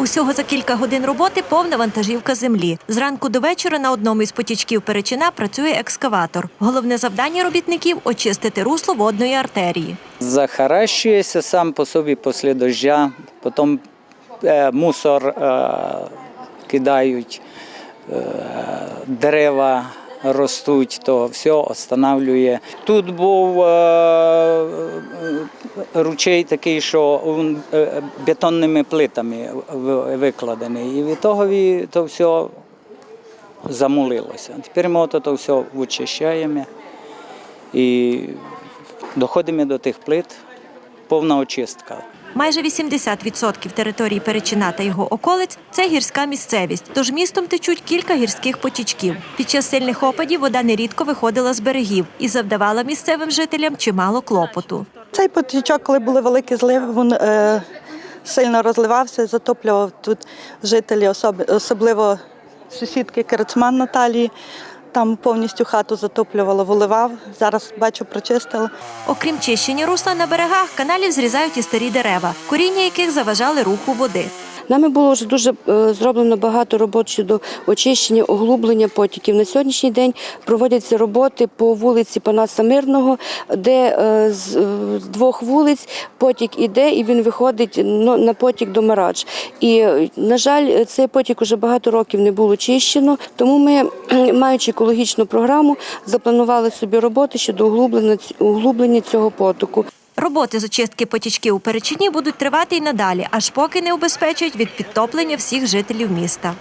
Усього за кілька годин роботи повна вантажівка землі. Зранку до вечора на одному із потічків Перечина працює екскаватор. Головне завдання робітників очистити русло водної артерії. Захаращується сам по собі після дождя, потім е, мусор е, кидають, е, дерева ростуть, то все останавлює. Тут був е, е, ручей такий, що е, бетонними плитами викладений. І від того то все замулилося. Тепер ми то все вичищаємо і доходимо до тих плит, повна очистка. Майже 80% території Перечина та його околиць це гірська місцевість, тож містом течуть кілька гірських потічків. Під час сильних опадів вода нерідко виходила з берегів і завдавала місцевим жителям чимало клопоту. Цей потічок, коли були великі зливи, він е, сильно розливався, затоплював тут жителі, особливо сусідки Керецман Наталії. Там повністю хату затоплювало, виливав. Зараз бачу, прочистили. Окрім чищення русла на берегах, каналів зрізають і старі дерева, коріння яких заважали руху води. Нами було вже дуже е, зроблено багато робот щодо очищення, оглублення потіків. На сьогоднішній день проводяться роботи по вулиці Панаса Мирного, де е, з е, двох вулиць потік іде і він виходить ну, на потік до Марадж. І, на жаль, цей потік уже багато років не було чищено, тому ми, маючи екологічну програму, запланували собі роботи щодо углублення цього потоку. Роботи з очистки потічків у Перечині будуть тривати й надалі, аж поки не убезпечать від підтоплення всіх жителів міста.